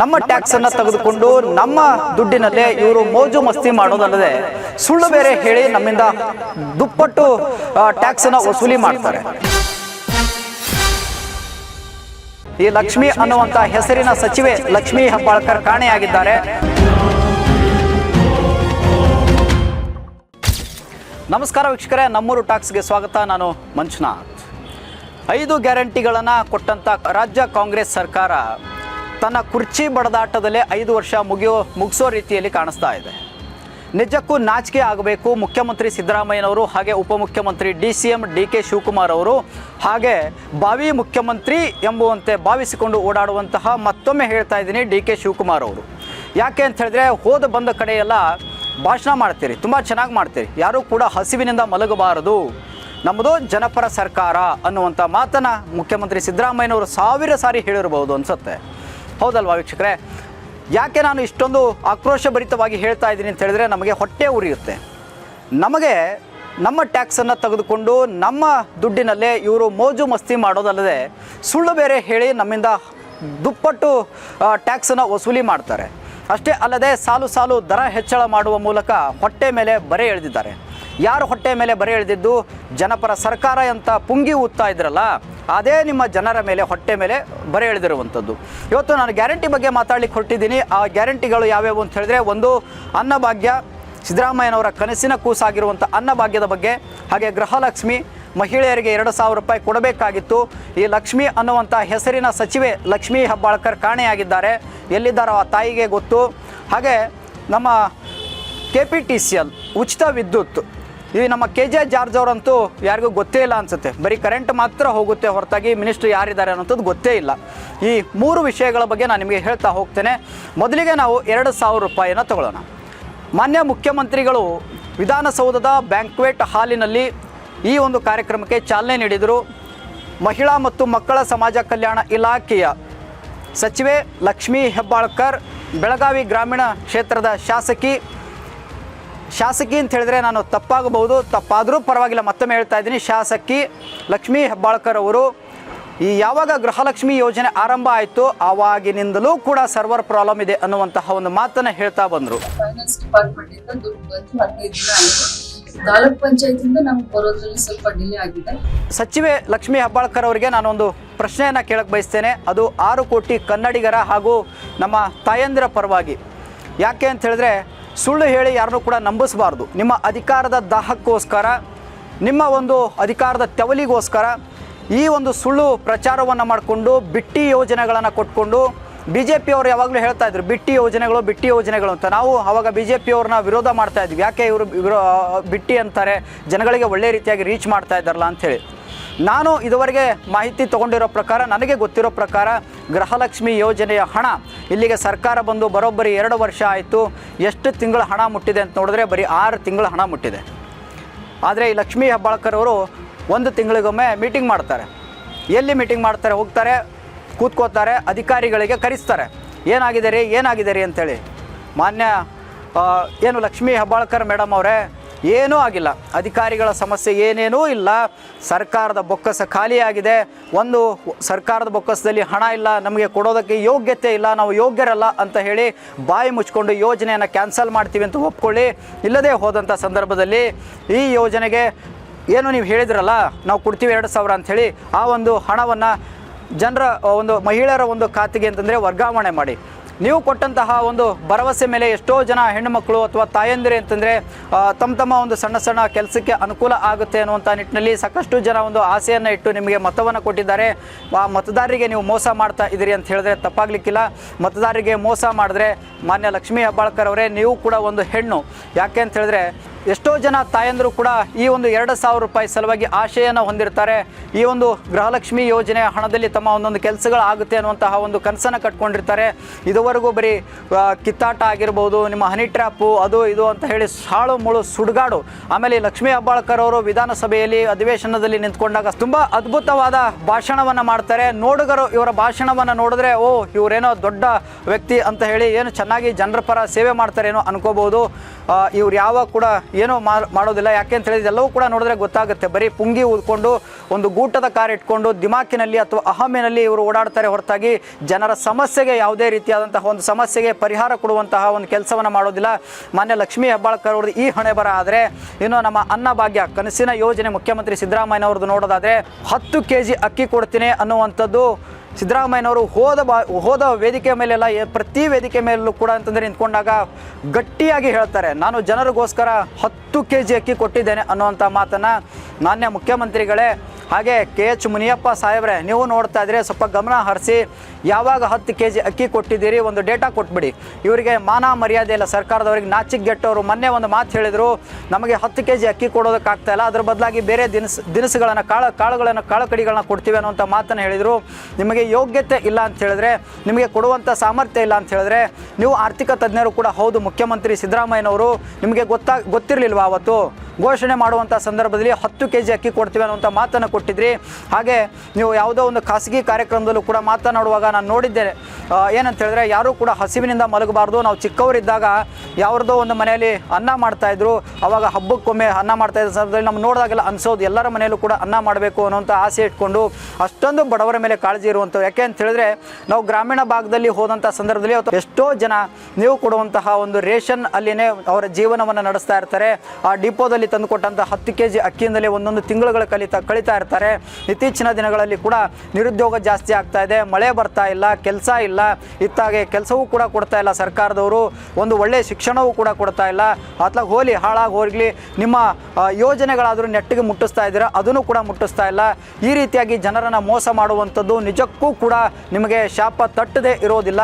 ನಮ್ಮ ಟ್ಯಾಕ್ಸ್ ಅನ್ನ ತೆಗೆದುಕೊಂಡು ನಮ್ಮ ದುಡ್ಡಿನಲ್ಲೇ ಇವರು ಮೋಜು ಮಸ್ತಿ ಮಾಡೋದಲ್ಲದೆ ಸುಳ್ಳು ಬೇರೆ ಹೇಳಿ ನಮ್ಮಿಂದ ದುಪ್ಪಟ್ಟು ಟ್ಯಾಕ್ಸ್ ಅನ್ನ ವಸೂಲಿ ಮಾಡ್ತಾರೆ. ಈ ಲಕ್ಷ್ಮಿ ಅನ್ನುವಂತ ಹೆಸರಿನ ಸಚಿವೆ ಲಕ್ಷ್ಮಿ ಹೆಬ್ಬಾಳ್ಕರ್ ಕಾಣೆಯಾಗಿದ್ದಾರೆ. ನಮಸ್ಕಾರ ವೀಕ್ಷಕರೇ, ನಮ್ಮೂರು ಟಾಕ್ಸ್ಗೆ ಸ್ವಾಗತ. ನಾನು ಮಂಜುನಾಥ್. ಐದು ಗ್ಯಾರಂಟಿಗಳನ್ನು ಕೊಟ್ಟಂತ ರಾಜ್ಯ ಕಾಂಗ್ರೆಸ್ ಸರ್ಕಾರ ತನ್ನ ಕುರ್ಚಿ ಬಡದಾಟದಲ್ಲೇ ಐದು ವರ್ಷ ಮುಗಿಯೋ, ಮುಗಿಸೋ ರೀತಿಯಲ್ಲಿ ಕಾಣಿಸ್ತಾ ಇದೆ. ನಿಜಕ್ಕೂ ನಾಚಿಕೆ ಆಗಬೇಕು ಮುಖ್ಯಮಂತ್ರಿ ಸಿದ್ದರಾಮಯ್ಯನವರು, ಹಾಗೆ ಉಪಮುಖ್ಯಮಂತ್ರಿ D C M D K Shivakumar ಅವರು. ಹಾಗೆ ಬಾವಿ ಮುಖ್ಯಮಂತ್ರಿ ಎಂಬುವಂತೆ ಭಾವಿಸಿಕೊಂಡು ಓಡಾಡುವಂತಹ ಮತ್ತೊಮ್ಮೆ ಹೇಳ್ತಾ ಇದ್ದೀನಿ ಡಿ ಕೆ ಶಿವಕುಮಾರ್ ಅವರು. ಯಾಕೆ ಅಂತ ಹೇಳಿದ್ರೆ, ಹೋದ ಬಂದ ಕಡೆಯೆಲ್ಲ ಭಾಷಣ ಮಾಡ್ತೀರಿ, ತುಂಬ ಚೆನ್ನಾಗಿ ಮಾಡ್ತೀರಿ. ಯಾರೂ ಕೂಡ ಹಸಿವಿನಿಂದ ಮಲಗಬಾರದು. ನಮ್ಮದು ಜನಪರ ಸರ್ಕಾರ ಅನ್ನುವಂಥ ಮಾತನ್ನು ಮುಖ್ಯಮಂತ್ರಿ ಸಿದ್ದರಾಮಯ್ಯನವರು ಸಾವಿರ ಸಾರಿ ಹೇಳಿರಬಹುದು ಅನ್ಸುತ್ತೆ. ಹೌದಲ್ವಾ ವೀಕ್ಷಕರೇ? ಯಾಕೆ ನಾನು ಇಷ್ಟೊಂದು ಆಕ್ರೋಶಭರಿತವಾಗಿ ಹೇಳ್ತಾ ಇದ್ದೀನಿ ಅಂತ ಹೇಳಿದ್ರೆ ನಮಗೆ ಹೊಟ್ಟೆ ಉರಿಯುತ್ತೆ. ನಮಗೆ ನಮ್ಮ ಟ್ಯಾಕ್ಸನ್ನು ತೆಗೆದುಕೊಂಡು ನಮ್ಮ ದುಡ್ಡಿನಲ್ಲೇ ಇವರು ಮೋಜು ಮಸ್ತಿ ಮಾಡೋದಲ್ಲದೆ ಸುಳ್ಳು ಬೇರೆ ಹೇಳಿ ನಮ್ಮಿಂದ ದುಪ್ಪಟ್ಟು ಟ್ಯಾಕ್ಸನ್ನು ವಸೂಲಿ ಮಾಡ್ತಾರೆ. ಅಷ್ಟೇ ಅಲ್ಲದೆ ಸಾಲು ಸಾಲು ದರ ಹೆಚ್ಚಳ ಮಾಡುವ ಮೂಲಕ ಹೊಟ್ಟೆ ಮೇಲೆ ಬರೆ ಎಳೆದಿದ್ದಾರೆ. ಯಾರು ಹೊಟ್ಟೆ ಮೇಲೆ ಬರೆ ಎಳೆದಿದ್ದು? ಜನಪರ ಸರ್ಕಾರ ಅಂತ ಪುಂಗಿ ಊದ್ತಾ ಇದ್ರಲ್ಲ ಅದೇ ನಿಮ್ಮ ಜನರ ಮೇಲೆ, ಹೊಟ್ಟೆ ಮೇಲೆ ಬರೆ ಎಳೆದಿರುವಂಥದ್ದು. ಇವತ್ತು ನಾನು ಗ್ಯಾರಂಟಿ ಬಗ್ಗೆ ಮಾತಾಡ್ಲಿಕ್ಕೆ ಹೊರಟಿದ್ದೀನಿ. ಆ ಗ್ಯಾರಂಟಿಗಳು ಯಾವ್ಯಾವು ಅಂತ ಹೇಳಿದ್ರೆ, ಒಂದು ಅನ್ನಭಾಗ್ಯ ಸಿದ್ದರಾಮಯ್ಯನವರ ಕನಸಿನ ಕೂಸಾಗಿರುವಂಥ ಅನ್ನಭಾಗ್ಯದ ಬಗ್ಗೆ, ಹಾಗೆ ಗೃಹಲಕ್ಷ್ಮಿ ಮಹಿಳೆಯರಿಗೆ ಎರಡು ಸಾವಿರ ರೂಪಾಯಿ ಕೊಡಬೇಕಾಗಿತ್ತು. ಈ ಲಕ್ಷ್ಮಿ ಅನ್ನುವಂಥ ಹೆಸರಿನ ಸಚಿವೆ ಲಕ್ಷ್ಮಿ ಹೆಬ್ಬಾಳ್ಕರ್ ಕಾಣೆಯಾಗಿದ್ದಾರೆ. ಎಲ್ಲಿದ್ದಾರೋ ಆ ತಾಯಿಗೆ ಗೊತ್ತು. ಹಾಗೆ ನಮ್ಮ K P T C L ಉಚಿತ ವಿದ್ಯುತ್ ಈ ನಮ್ಮ ಕೆ ಜೆ ಜಾರ್ಜ್ ಅವರಂತೂ ಯಾರಿಗೂ ಗೊತ್ತೇ ಇಲ್ಲ ಅನಿಸುತ್ತೆ. ಬರೀ ಕರೆಂಟ್ ಮಾತ್ರ ಹೋಗುತ್ತೆ, ಹೊರತಾಗಿ ಮಿನಿಸ್ಟ್ರು ಯಾರಿದ್ದಾರೆ ಅನ್ನೋಂಥದ್ದು ಗೊತ್ತೇ ಇಲ್ಲ. ಈ ಮೂರು ವಿಷಯಗಳ ಬಗ್ಗೆ ನಾನು ನಿಮಗೆ ಹೇಳ್ತಾ ಹೋಗ್ತೇನೆ. ಮೊದಲಿಗೆ ನಾವು ಎರಡು ಸಾವಿರ ರೂಪಾಯಿನ ತಗೊಳ್ಳೋಣ. ಮಾನ್ಯ ಮುಖ್ಯಮಂತ್ರಿಗಳು ವಿಧಾನಸೌಧದ ಬ್ಯಾಂಕ್ವೆಟ್ ಹಾಲಿನಲ್ಲಿ ಈ ಒಂದು ಕಾರ್ಯಕ್ರಮಕ್ಕೆ ಚಾಲನೆ ನೀಡಿದರು. ಮಹಿಳಾ ಮತ್ತು ಮಕ್ಕಳ ಸಮಾಜ ಕಲ್ಯಾಣ ಇಲಾಖೆಯ ಸಚಿವೆ ಲಕ್ಷ್ಮೀ ಹೆಬ್ಬಾಳ್ಕರ್, ಬೆಳಗಾವಿ ಗ್ರಾಮೀಣ ಕ್ಷೇತ್ರದ ಶಾಸಕಿ ಶಾಸಕಿ ಅಂತ ಹೇಳಿದ್ರೆ ನಾನು ತಪ್ಪಾಗಬಹುದು ತಪ್ಪಾದರೂ ಪರವಾಗಿಲ್ಲ. ಮತ್ತೊಮ್ಮೆ ಹೇಳ್ತಾ ಇದ್ದೀನಿ ಶಾಸಕಿ ಲಕ್ಷ್ಮೀ ಹೆಬ್ಬಾಳ್ಕರ್ ಅವರು ಈ ಯಾವಾಗ ಗೃಹಲಕ್ಷ್ಮಿ ಯೋಜನೆ ಆರಂಭ ಆಯಿತು ಆವಾಗಿನಿಂದಲೂ ಕೂಡ ಸರ್ವರ್ ಪ್ರಾಬ್ಲಮ್ ಇದೆ ಅನ್ನುವಂತಹ ಒಂದು ಮಾತನ್ನು ಹೇಳ್ತಾ ಬಂದರು. ಫೈನಾನ್ಸ್ ಡಿಪಾರ್ಟ್ಮೆಂಟ್ ಇಂದ ದುಡ್ಡು ಬಂದು ಹದಿನೈದು ದಿನ ಆಗಿದೆ ತಾಲೂಕ್ ಪಂಚಾಯತ್ ಇಂದ ನಮ್ಗೆ ಬರೋದ್ರಲ್ಲಿ ಸ್ವಲ್ಪ ಡಿಲೇ ಆಗಿದೆ. ಸಚಿವೆ ಲಕ್ಷ್ಮೀ ಹೆಬ್ಬಾಳ್ಕರ್ ಅವರಿಗೆ ನಾನೊಂದು ಪ್ರಶ್ನೆಯನ್ನು ಕೇಳಕ್ಕೆ ಬಯಸ್ತೇನೆ. ಅದು ಆರು ಕೋಟಿ ಕನ್ನಡಿಗರ ಹಾಗೂ ನಮ್ಮ ತಾಯಂದಿರ ಪರವಾಗಿ. ಯಾಕೆ ಅಂತ ಹೇಳಿದ್ರೆ ಸುಳ್ಳು ಹೇಳಿ ಯಾರನ್ನೂ ಕೂಡ ನಂಬಿಸಬಾರ್ದು. ನಿಮ್ಮ ಅಧಿಕಾರದ ದಾಹಕ್ಕೋಸ್ಕರ, ನಿಮ್ಮ ಒಂದು ಅಧಿಕಾರದ ತೆವಲಿಗೋಸ್ಕರ ಈ ಒಂದು ಸುಳ್ಳು ಪ್ರಚಾರವನ್ನು ಮಾಡಿಕೊಂಡು, ಬಿಟ್ಟಿ ಯೋಜನೆಗಳನ್ನು ಕೊಟ್ಕೊಂಡು ಬಿ ಜೆ ಪಿಯವರು ಯಾವಾಗಲೂ ಹೇಳ್ತಾ ಇದ್ರು, ಬಿಟ್ಟಿ ಯೋಜನೆಗಳು ಬಿಟ್ಟಿ ಯೋಜನೆಗಳು ಅಂತ. ನಾವು ಅವಾಗ ಬಿ ಜೆ ಪಿಯವ್ರನ್ನ ವಿರೋಧ ಮಾಡ್ತಾ ಇದ್ವಿ. ಯಾಕೆ ಇವರು ವಿರೋ ಬಿಟ್ಟಿ ಅಂತಾರೆ, ಜನಗಳಿಗೆ ಒಳ್ಳೆ ರೀತಿಯಾಗಿ ರೀಚ್ ಮಾಡ್ತಾ ಇದ್ದಾರಲ್ಲ ಅಂಥೇಳಿ ನಾನು ಇದುವರೆಗೆ ಮಾಹಿತಿ ತಗೊಂಡಿರೋ ಪ್ರಕಾರ, ನನಗೆ ಗೊತ್ತಿರೋ ಪ್ರಕಾರ ಗೃಹಲಕ್ಷ್ಮಿ ಯೋಜನೆಯ ಹಣ ಇಲ್ಲಿಗೆ ಸರ್ಕಾರ ಬಂದು ಬರೋಬ್ಬರಿ ಎರಡು ವರ್ಷ ಆಯಿತು. ಎಷ್ಟು ತಿಂಗಳ ಹಣ ಮುಟ್ಟಿದೆ ಅಂತ ನೋಡಿದ್ರೆ ಬರೀ ಆರು ತಿಂಗಳ ಹಣ ಮುಟ್ಟಿದೆ. ಆದರೆ ಈ ಲಕ್ಷ್ಮೀ ಹೆಬ್ಬಾಳ್ಕರ್ ಅವರು ಒಂದು ತಿಂಗಳಿಗೊಮ್ಮೆ ಮೀಟಿಂಗ್ ಮಾಡ್ತಾರೆ. ಎಲ್ಲಿ ಮೀಟಿಂಗ್ ಮಾಡ್ತಾರೆ? ಹೋಗ್ತಾರೆ, ಕೂತ್ಕೋತಾರೆ, ಅಧಿಕಾರಿಗಳಿಗೆ ಕರೆಸ್ತಾರೆ. ಏನಾಗಿದೆ ರೀ? ಏನಾಗಿದೆ ರೀ ಅಂಥೇಳಿ ಮಾನ್ಯ ಏನು ಲಕ್ಷ್ಮೀ ಹೆಬ್ಬಾಳ್ಕರ್ ಮೇಡಮ್ ಅವರೇ ಏನೂ ಆಗಿಲ್ಲ. ಅಧಿಕಾರಿಗಳ ಸಮಸ್ಯೆ ಏನೇನೂ ಇಲ್ಲ. ಸರ್ಕಾರದ ಬೊಕ್ಕಸ ಖಾಲಿಯಾಗಿದೆ. ಒಂದು ಸರ್ಕಾರದ ಬೊಕ್ಕಸದಲ್ಲಿ ಹಣ ಇಲ್ಲ, ನಮಗೆ ಕೊಡೋದಕ್ಕೆ ಯೋಗ್ಯತೆ ಇಲ್ಲ, ನಾವು ಯೋಗ್ಯರಲ್ಲ ಅಂತ ಹೇಳಿ ಬಾಯಿ ಮುಚ್ಕೊಂಡು ಯೋಜನೆಯನ್ನು ಕ್ಯಾನ್ಸಲ್ ಮಾಡ್ತೀವಿ ಅಂತ ಒಪ್ಕೊಳ್ಳಿ. ಇಲ್ಲದೆ ಹೋದಂಥ ಸಂದರ್ಭದಲ್ಲಿ ಈ ಯೋಜನೆಗೆ ಏನು ನೀವು ಹೇಳಿದ್ರಲ್ಲ, ನಾವು ಕೊಡ್ತೀವಿ ಎರಡು ಸಾವಿರ ಅಂಥೇಳಿ ಆ ಒಂದು ಹಣವನ್ನು ಜನರ ಒಂದು ಮಹಿಳೆಯರ ಒಂದು ಖಾತೆಗೆ ಅಂತಂದರೆ ವರ್ಗಾವಣೆ ಮಾಡಿ. ನೀವು ಕೊಟ್ಟಂತಹ ಒಂದು ಭರವಸೆ ಮೇಲೆ ಎಷ್ಟೋ ಜನ ಹೆಣ್ಣುಮಕ್ಕಳು ಅಥವಾ ತಾಯಂದಿರಿ ಅಂತಂದರೆ ತಮ್ಮ ತಮ್ಮ ಒಂದು ಸಣ್ಣ ಸಣ್ಣ ಕೆಲಸಕ್ಕೆ ಅನುಕೂಲ ಆಗುತ್ತೆ ಅನ್ನುವಂಥ ನಿಟ್ಟಿನಲ್ಲಿ ಸಾಕಷ್ಟು ಜನ ಒಂದು ಆಸೆಯನ್ನು ಇಟ್ಟು ನಿಮಗೆ ಮತವನ್ನು ಕೊಟ್ಟಿದ್ದಾರೆ. ಆ, ಮತದಾರರಿಗೆ ನೀವು ಮೋಸ ಮಾಡ್ತಾ ಇದ್ದೀರಿ ಅಂತ ಹೇಳಿದ್ರೆ ತಪ್ಪಾಗಲಿಕ್ಕಿಲ್ಲ. ಮತದಾರರಿಗೆ ಮೋಸ ಮಾಡಿದ್ರೆ ಮಾನ್ಯ ಲಕ್ಷ್ಮೀ ಹೆಬ್ಬಾಳ್ಕರ್ ಅವರೇ, ನೀವು ಕೂಡ ಒಂದು ಹೆಣ್ಣು. ಯಾಕೆ ಅಂತ ಹೇಳಿದ್ರೆ ಎಷ್ಟೋ ಜನ ತಾಯಂದರು ಕೂಡ ಈ ಒಂದು ಎರಡು ಸಾವಿರ ರೂಪಾಯಿ ಸಲುವಾಗಿ ಆಶಯನ ಹೊಂದಿರ್ತಾರೆ. ಈ ಒಂದು ಗೃಹಲಕ್ಷ್ಮಿ ಯೋಜನೆ ಹಣದಲ್ಲಿ ತಮ್ಮ ಒಂದೊಂದು ಕೆಲಸಗಳು ಆಗುತ್ತೆ ಅನ್ನುವಂತಹ ಒಂದು ಕನಸನ್ನು ಕಟ್ಕೊಂಡಿರ್ತಾರೆ. ಇದುವರೆಗೂ ಬರೀ ಕಿತ್ತಾಟ ಆಗಿರ್ಬೋದು, ನಿಮ್ಮ ಹನಿ ಟ್ರ್ಯಾಪು, ಅದು ಇದು ಅಂತ ಹೇಳಿ ಸಾಳು ಮುಳು ಸುಡುಗಾಡು. ಆಮೇಲೆ ಲಕ್ಷ್ಮೀ ಹೆಬ್ಬಾಳ್ಕರ್ ಅವರು ವಿಧಾನಸಭೆಯಲ್ಲಿ ಅಧಿವೇಶನದಲ್ಲಿ ನಿಂತ್ಕೊಂಡಾಗ ತುಂಬ ಅದ್ಭುತವಾದ ಭಾಷಣವನ್ನು ಮಾಡ್ತಾರೆ. ನೋಡುಗರು ಇವರ ಭಾಷಣವನ್ನು ನೋಡಿದ್ರೆ, ಓ, ಇವರೇನೋ ದೊಡ್ಡ ವ್ಯಕ್ತಿ ಅಂತ ಹೇಳಿ ಏನು ಚೆನ್ನಾಗಿ ಜನರ ಪರ ಸೇವೆ ಮಾಡ್ತಾರೇನೋ ಅನ್ಕೋಬಹುದು ಇವ್ರು ಯಾವ ಕೂಡ ಏನೋ ಮಾಡೋದಿಲ್ಲ. ಯಾಕೆ ಅಂತ ಹೇಳಿದ್ರೆ ಎಲ್ಲವೂ ಕೂಡ ನೋಡಿದ್ರೆ ಗೊತ್ತಾಗುತ್ತೆ. ಬರೀ ಪುಂಗಿ ಊದ್ಕೊಂಡು, ಒಂದು ಗೂಟದ ಕಾರ್ ಇಟ್ಕೊಂಡು, ದಿಮಾಕಿನಲ್ಲಿ ಅಥವಾ ಅಹಮಿನಲ್ಲಿ ಇವರು ಓಡಾಡ್ತಾರೆ ಹೊರತಾಗಿ ಜನರ ಸಮಸ್ಯೆಗೆ ಯಾವುದೇ ರೀತಿಯಾದಂತಹ ಒಂದು ಸಮಸ್ಯೆಗೆ ಪರಿಹಾರ ಕೊಡುವಂತಹ ಒಂದು ಕೆಲಸವನ್ನು ಮಾಡೋದಿಲ್ಲ. ಮಾನ್ಯ ಲಕ್ಷ್ಮೀ ಹೆಬ್ಬಾಳ್ಕರ್ ಅವ್ರದ್ದು ಈ ಹಣೆ ಬರ ಆದರೆ, ಇನ್ನು ನಮ್ಮ ಅನ್ನಭಾಗ್ಯ ಕನಸಿನ ಯೋಜನೆ ಮುಖ್ಯಮಂತ್ರಿ ಸಿದ್ದರಾಮಯ್ಯ ಅವ್ರದ್ದು ನೋಡೋದಾದರೆ ಹತ್ತು ಕೆ ಜಿ ಅಕ್ಕಿ ಕೊಡ್ತೀನಿ ಅನ್ನುವಂಥದ್ದು ಸಿದ್ದರಾಮಯ್ಯನವರು ಹೋದ ಬಾ, ಹೋದ ವೇದಿಕೆ ಮೇಲೆಲ್ಲ ಪ್ರತಿ ವೇದಿಕೆ ಮೇಲೂ ಕೂಡ ಅಂತಂದರೆ ನಿಂತ್ಕೊಂಡಾಗ ಗಟ್ಟಿಯಾಗಿ ಹೇಳ್ತಾರೆ, ನಾನು ಜನರಿಗೋಸ್ಕರ ಹತ್ತು ಕೆ ಜಿ ಅಕ್ಕಿ ಕೊಟ್ಟಿದ್ದೇನೆ ಅನ್ನುವಂಥ ಮಾತನ್ನು ಮಾನ್ಯ ಮುಖ್ಯಮಂತ್ರಿಗಳೇ ಹಾಗೆ ಕೆ ಎಚ್ ಮುನಿಯಪ್ಪ ಸಾಹೇಬ್ರೆ, ನೀವು ನೋಡ್ತಾ ಇದ್ರೆ ಸ್ವಲ್ಪ ಗಮನ ಹರಿಸಿ, ಯಾವಾಗ ಹತ್ತು ಕೆ ಜಿ ಅಕ್ಕಿ ಕೊಟ್ಟಿದ್ದೀರಿ ಒಂದು ಡೇಟಾ ಕೊಟ್ಬಿಡಿ. ಇವರಿಗೆ ಮಾನ ಮರ್ಯಾದೆ ಇಲ್ಲ, ಸರ್ಕಾರದವರಿಗೆ ನಾಚಿಕ್ ಗೆಟ್ಟವರು ಮೊನ್ನೆ ಒಂದು ಮಾತು ಹೇಳಿದರು, ನಮಗೆ ಹತ್ತು ಕೆ ಜಿ ಅಕ್ಕಿ ಕೊಡೋದಕ್ಕಾಗ್ತಾ ಇಲ್ಲ, ಅದ್ರ ಬದಲಾಗಿ ಬೇರೆ ದಿನಸ್, ದಿನಸುಗಳನ್ನು ಕಾಳು, ಕಾಳುಗಳನ್ನು ಕಾಳು ಕಡಿಗಳನ್ನ ಕೊಡ್ತೀವಿ ಅನ್ನೋಂಥ ಮಾತನ್ನು ಹೇಳಿದರು. ನಿಮಗೆ ಯೋಗ್ಯತೆ ಇಲ್ಲ ಅಂತ ಹೇಳಿದ್ರೆ, ನಿಮಗೆ ಕೊಡುವಂಥ ಸಾಮರ್ಥ್ಯ ಇಲ್ಲ ಅಂತ ಹೇಳಿದ್ರೆ, ನೀವು ಆರ್ಥಿಕ ತಜ್ಞರು ಕೂಡ ಹೌದು. ಮುಖ್ಯಮಂತ್ರಿ ಸಿದ್ದರಾಮಯ್ಯನವರು ನಿಮಗೆ ಗೊತ್ತಾ, ಗೊತ್ತಿರಲಿಲ್ವಾ ಅವತ್ತು? ಘೋಷಣೆ ಮಾಡುವಂಥ ಸಂದರ್ಭದಲ್ಲಿ ಹತ್ತು ಕೆ ಜಿ ಅಕ್ಕಿ ಕೊಡ್ತೀವಿ ಅನ್ನುವಂಥ ಮಾತನ್ನು ಕೊಟ್ಟಿದ್ರಿ. ಹಾಗೆ ನೀವು ಯಾವುದೋ ಒಂದು ಖಾಸಗಿ ಕಾರ್ಯಕ್ರಮದಲ್ಲೂ ಕೂಡ ಮಾತನಾಡುವಾಗ ನಾನು ನೋಡಿದ್ದೇನೆ. ಏನಂತ ಹೇಳಿದ್ರೆ ಯಾರೂ ಕೂಡ ಹಸಿವಿನಿಂದ ಮಲಗಬಾರ್ದು. ನಾವು ಚಿಕ್ಕವರಿದ್ದಾಗ ಯಾರ್ದೋ ಒಂದು ಮನೆಯಲ್ಲಿ ಅನ್ನ ಮಾಡ್ತಾಯಿದ್ರು ಅವಾಗ ಹಬ್ಬಕ್ಕೊಮ್ಮೆ ಅನ್ನ ಮಾಡ್ತಾ ಇದ್ದ ಸಂದರ್ಭದಲ್ಲಿ ನಮ್ಗೆ ನೋಡಿದಾಗೆಲ್ಲ ಅನ್ಸೋದು, ಎಲ್ಲರ ಮನೆಯಲ್ಲೂ ಕೂಡ ಅನ್ನ ಮಾಡಬೇಕು ಅನ್ನೋಂಥ ಆಸೆ ಇಟ್ಕೊಂಡು ಅಷ್ಟೊಂದು ಬಡವರ ಮೇಲೆ ಕಾಳಜಿ ಇರುವಂಥವು ಯಾಕೆ ಅಂತ ಹೇಳಿದ್ರೆ ನಾವು ಗ್ರಾಮೀಣ ಭಾಗದಲ್ಲಿ ಹೋದಂಥ ಸಂದರ್ಭದಲ್ಲಿ ಅಥವಾ ಎಷ್ಟೋ ಜನ ನೀವು ಕೊಡುವಂತಹ ಒಂದು ರೇಷನ್ ಅಲ್ಲಿನೇ ಅವರ ಜೀವನವನ್ನು ನಡೆಸ್ತಾ ಇರ್ತಾರೆ. ಆ ಡಿಪೋದಲ್ಲಿ ತಂದುಕೊಟ್ಟಂಥ ಹತ್ತು ಕೆ ಜಿ ಅಕ್ಕಿಯಿಂದಲೇ ಒಂದೊಂದು ತಿಂಗಳುಗಳು ಕಲಿತಾ ಕಳೀತಾ ಇರ್ತಾರೆ. ಇತ್ತೀಚಿನ ದಿನಗಳಲ್ಲಿ ಕೂಡ ನಿರುದ್ಯೋಗ ಜಾಸ್ತಿ ಆಗ್ತಾ ಇದೆ. ಮಳೆ ಬರ್ತಾ ಇಲ್ಲ, ಕೆಲಸ ಇಲ್ಲ. ಇತ್ತಾಗೆ ಕೆಲಸವೂ ಕೂಡ ಕೊಡ್ತಾ ಇಲ್ಲ ಸರ್ಕಾರದವರು. ಒಂದು ಒಳ್ಳೆಯ ಶಿಕ್ಷಣವೂ ಕೂಡ ಕೊಡ್ತಾ ಇಲ್ಲ. ಅತ್ಲಾಗ ಹೋಲಿ ಹಾಳಾಗಿ ಹೋಗ್ಲಿ. ನಿಮ್ಮ ಯೋಜನೆಗಳಾದರೂ ನೆಟ್ಟಿಗೆ ಮುಟ್ಟಿಸ್ತಾ ಇದ್ದೀರಾ, ಅದನ್ನು ಕೂಡ ಮುಟ್ಟಿಸ್ತಾ ಇಲ್ಲ. ಈ ರೀತಿಯಾಗಿ ಜನರನ್ನು ಮೋಸ ಮಾಡುವಂಥದ್ದು ನಿಜಕ್ಕೂ ಕೂಡ ನಿಮಗೆ ಶಾಪ ತಟ್ಟದೇ ಇರೋದಿಲ್ಲ.